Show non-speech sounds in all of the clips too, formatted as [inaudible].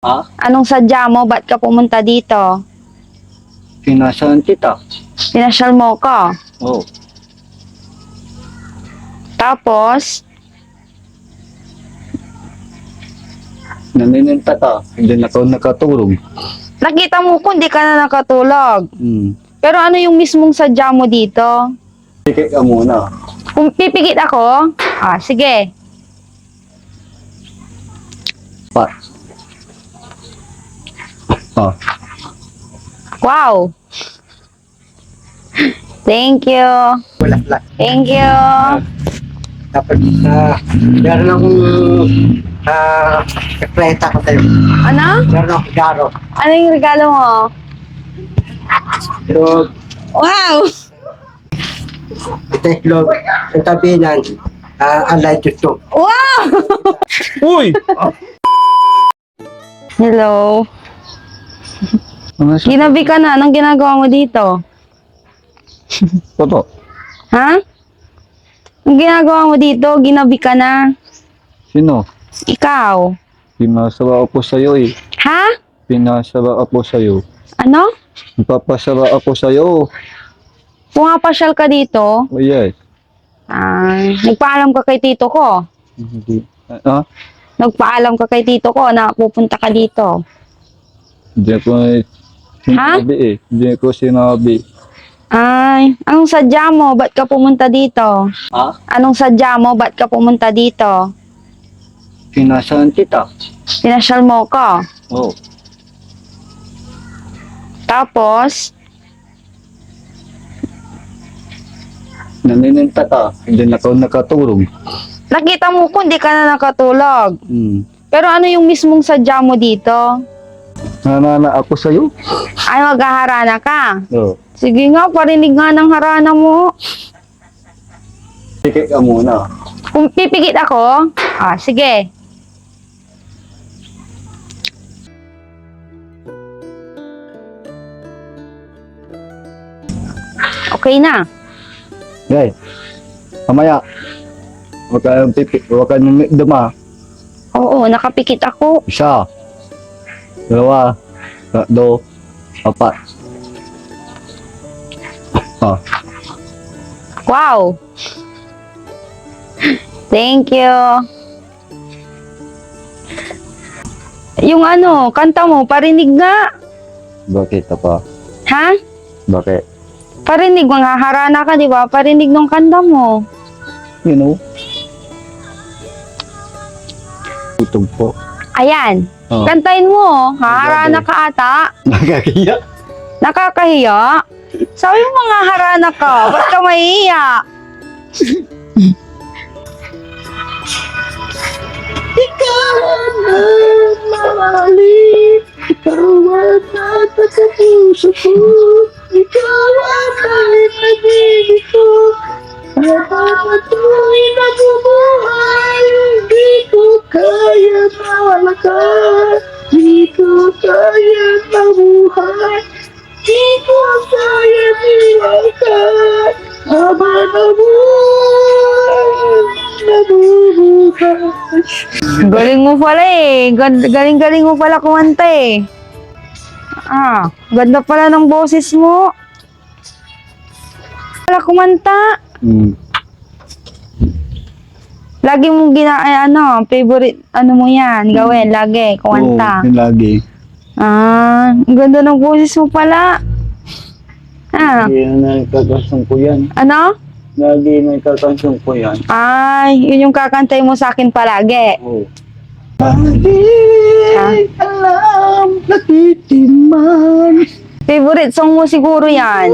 Ha? Anong sadya mo? Ba't ka pumunta dito? Pinasahan kita. Pinasyal mo ko. Oo. Tapos, Nanininta ka. Hindi na ka nakatulog. nakita mo ko hindi ka na nakatulog. Hmm. Pero ano yung mismong sadya mo dito? Tikit ka muna. Kung pipigit ako, ah, sige. Ah. Wow. Thank you. Wala lang. Thank you. Dapat uh, meron akong uh, kakleta ko tayo. Ano? Meron akong garo. Ano yung regalo mo? Pero Wow! ito yung loob. Ang tabi niyan, uh, alay dito. Wow! Uy! Hello. Ano? Ginabi ka na. Anong ginagawa mo dito? Toto. Ha? Anong ginagawa mo dito? Ginabi ka na. Sino? Ikaw. Pinasawa ako sa'yo eh. Ha? Pinasawa ako sa'yo. Ano? Papasawa ako sa'yo. Pumapasyal ka dito? Oh yes. Ah, nagpaalam ka kay tito ko. Hindi. Ah? Nagpaalam ka kay tito ko na pupunta ka dito. Hindi ko sinabi eh. Hindi ko sinabi. Ay, anong sadya mo? Ba't ka pumunta dito? Ha? Anong sadya mo? Ba't ka pumunta dito? Pinasahan kita. Pinasyal mo ko. Oo. Tapos, Nanininta ka. Hindi na ka nakatulog. nakita mo ko hindi ka na nakatulog. Hmm. Pero ano yung mismong sadya mo dito? Nanana ako sa'yo. Ay, maghaharana ka. Oo. Sige nga, parinig nga ng harana mo. Tikit ka muna. Kung pipigit ako, ah, sige. Okay na. Guys. Mamaya. Huwag kayong pipi. Huwag kayong duma. Oo, nakapikit ako. Isa. Dalawa. Tatlo. Apat. Ah. Wow. Thank you. Yung ano, kanta mo, parinig nga. Bakit pa? Ha? Bakit? Parinig, manghaharana ka, di ba? Parinig ng kanta mo. You know? Tutog po. Ayan. Oh. Kantahin mo. Haharana ka ata. [laughs] Nagkakiya. Nakakahiya. Sabi mo mga harana ka. Ba't ka mahihiya? Ikaw ang mahalin. Ikaw ang nasa sa puso ko. Ikaw ang kahit na ko. Napapatuloy na bumuhay. Kaya malakas. Di ko kaya mabuhay. Di ko kaya nilakas. Habang nabuhay, nabubuhay. Galing mo pala eh. Galing-galing mo pala kumanta eh. Ah, ganda pala ng boses mo. Pala kumanta. Hmm. Lagi mong gina, ay, ano, favorite, ano mo yan, gawin, lagi, kumanta. Oo, yun lagi. Ah, ang ganda ng boses mo pala. Ah, Lagi na ikakansong ko yan. ano? Lagi na ikakansong ko yan. Ay, yun yung kakantay mo sa akin palagi. Oo. Hindi alam nakitiman Favorite song mo siguro yan.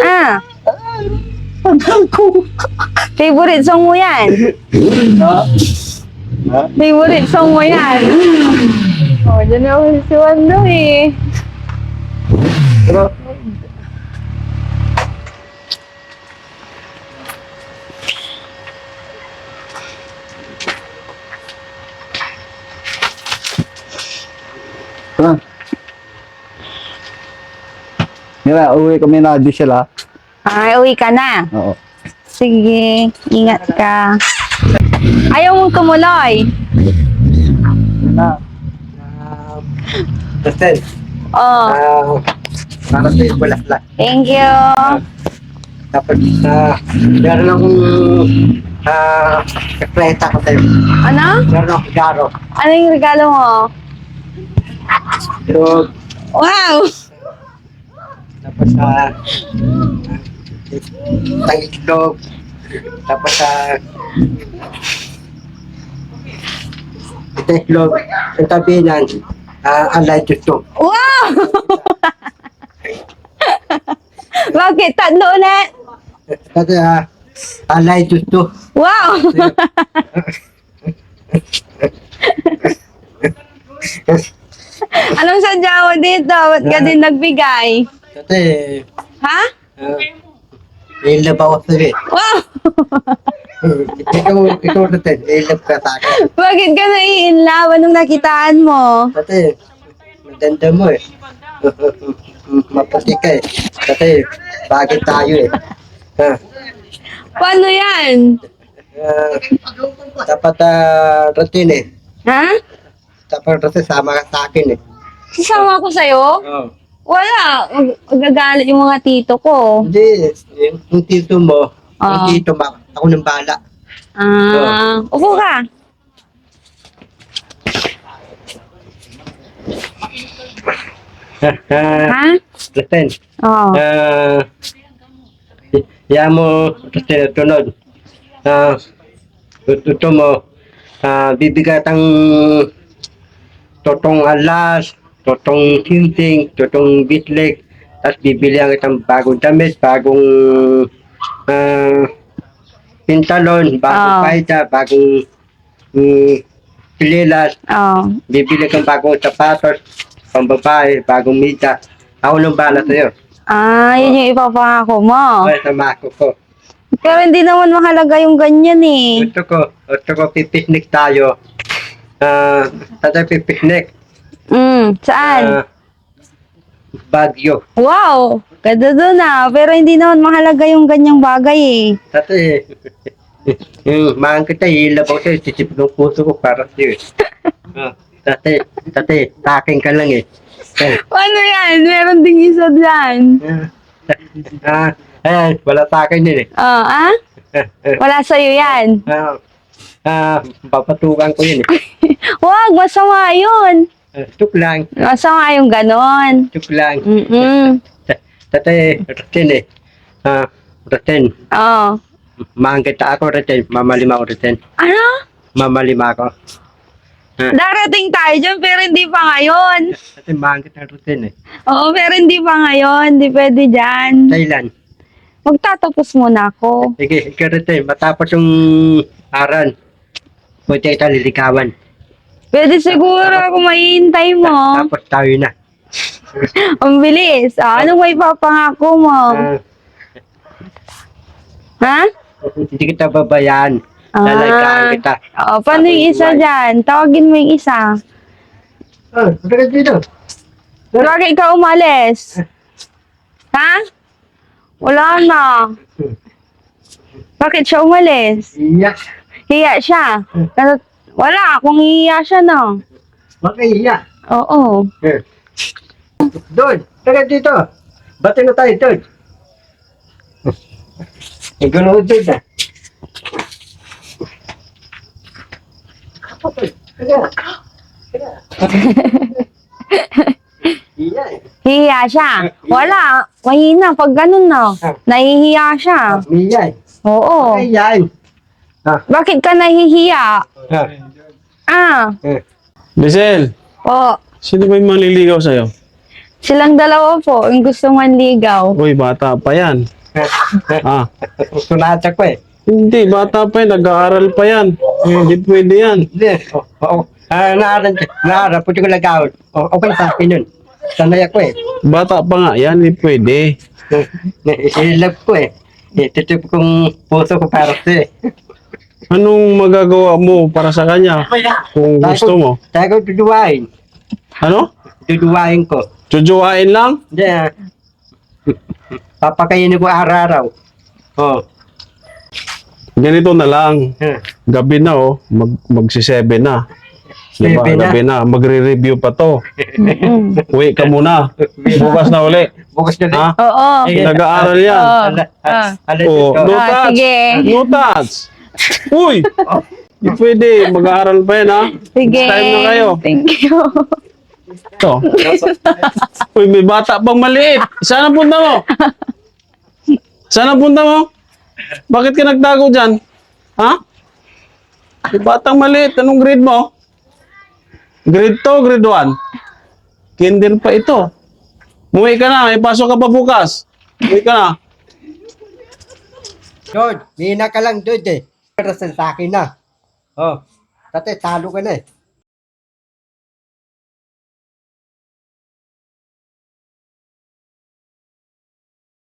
Ah, Pagko favorite song mo yan. Ha? Ha? Favorite song mo yan. Oh, dyan na ako si Wando eh. Pero? Mira, uwi kami na di sila. Ay, uwi ka na. Oo. Sige, ingat ka. Ayaw mong tumuloy. Na. Justin, Oh, ah, para sa iyo bulaklak. thank you. Tapos, ah, meron akong ah, kakleta ko sa'yo. Ano? Meron akong garo. Ano yung regalo mo? Pero, Wow! tapos, ah, tang itlog. Tapos, ah, ito itlog. Ang tabi niyan, ah, alay gusto. Wow! Bakit? Tatlo ulit? Kasi, ah, alay gusto. Wow! Anong sadya mo dito? Ba't ka din nagbigay? Kasi, Ha? ah, ilab ako sa'yo eh. Wow! [laughs] ikaw, ikaw natin, ilab ka sa akin. Bakit ka naiinlove? Anong nakitaan mo? Kasi, maganda mo eh. [laughs] Maputi ka eh. Kasi, bagay tayo eh. Ha? Paano yan? Ah, dapat uh, routine eh. Ha? Dapat routine sama ka sa akin eh. Sasama ko sa'yo? Oh. Wala. Mag- Magagalit yung mga tito ko. Hindi, yung, tito mo, yung Ah. tito mo, ako nang bala. Ah, upo ka. [laughs] Ha? routine. Oo. Ah, yan mo, routine, tunod. Ah, ito mo, ah, bibigat ang totong alas, totong tinting, totong bitleg, tapos bibili ang itang bagong damit, bagong ah, pintalon, bagong Ah. paita, bagong mm, pililas, Oo. bibili kang bagong sapatos, pambabae, bagong mita. Ako nang bala sa'yo. Ah, yun yung ipapangako mo. Ay, sa mako ko. Pero hindi naman mahalaga yung ganyan eh. Gusto ko, gusto ko pipiknik tayo. Ah, tatay pipiknik. Mm, saan? Ah, Baguio. Wow! Ganda doon ah. Pero hindi naman mahalaga yung ganyang bagay eh. Tatay, [laughs] yung mahang kita, hilabaw sa'yo, sisip ng puso ko para sa'yo. eh. [laughs] Ah, tatay, tatay, taking ka lang eh. Eh, Paano yan? Meron ding isa dyan. Ah, ayan, wala sa akin yun eh. Oh, ah? [laughs] Wala sa'yo yan. Ah, ah, papatukan ko yun eh. Wag, masama yun. Ah, tuk lang, Masama yung ganon. tuk lang. Mm-mm. Tatay, routine eh. Ah, routine. Oh. Mahang kita ako routine, mamalima ako routine. Ano? Mamalima ako. Darating tayo dyan, pero hindi pa ngayon. Kasi mahang kita routine eh. Oo, pero hindi pa ngayon. Hindi pwede dyan. Thailand. Magtatapos muna ako. Sige, ikaw routine, matapos yung aran. Pwede kita lilikawan. Pwede siguro kung mahihintay mo. Tapos tayo na. [laughs] Ang bilis. Ah, anong may papangako mo? Ah, Ha? hindi kita babayaan. Ah. Lalagaan kita. Oo, paano yung isa dyan? Tawagin mo yung isa. Ah, bakit dito? Bakit ikaw umalis? Ha? Wala na. Bakit siya umalis? Iya. Hiya siya. Kasi wala, kung hiya siya no. Bakit iya? Oo. Eh. Doon, taga dito. Bati na tayo, doon. Igulo doon na. Taga. Taga. Iya eh. Hiya siya. Wala, mahina pag ganun no. Nahihiya siya. Mia eh. Oo. Bakit yan? Bakit ka nahihiya? Ah. Ah, Eh. Lisel, po. sino ba yung manliligaw sa'yo? Silang dalawa po, yung gusto manligaw. Uy, bata pa yan. Ah, Sunata ko eh. hindi, bata pa yan. Nag-aaral pa yan. Hindi pwede yan. Hindi. Oo. Oh, Ah, naaran, naaran. Puti ko lagawin. Oh, okay sa akin yun. Sanay ako eh. Bata pa nga yan, hindi pwede. I-love ko eh. Ititip kong puso ko para sa'yo eh. Anong magagawa mo para sa kanya? Kung gusto mo. Tayo ko duduwain. Ano? Duduwain ko. Jojoain lang? Hindi ah. Papakainin ko araw-araw. Oh. Ganito na lang. ah. Gabi na oh, mag magsi-7 na. Diba, Gabi na. gabi na. Magre-review pa to. Uwi ka muna. Bukas na uli. Bukas na din. Ha? Oo. Nag-aaral yan. Oo. Ala- Ah. ala- Oh, dito. no Ah, touch. sige. No touch. Uy! Di pwede. Mag-aaral pa yan, ha? Sige. Next time na kayo. Thank you. Ito. Uy, may bata pang maliit. Saan ang punta mo? Saan ang punta mo? Bakit ka nagtago dyan? Ha? May batang maliit. Anong grade mo? Grade 2, grade 1? Kinder pa ito. Muwi ka na. May pasok ka pa bukas. Muwi ka na. George, mina ka lang, George eh. Pero sa akin na. Oh, tate, talo ka na eh.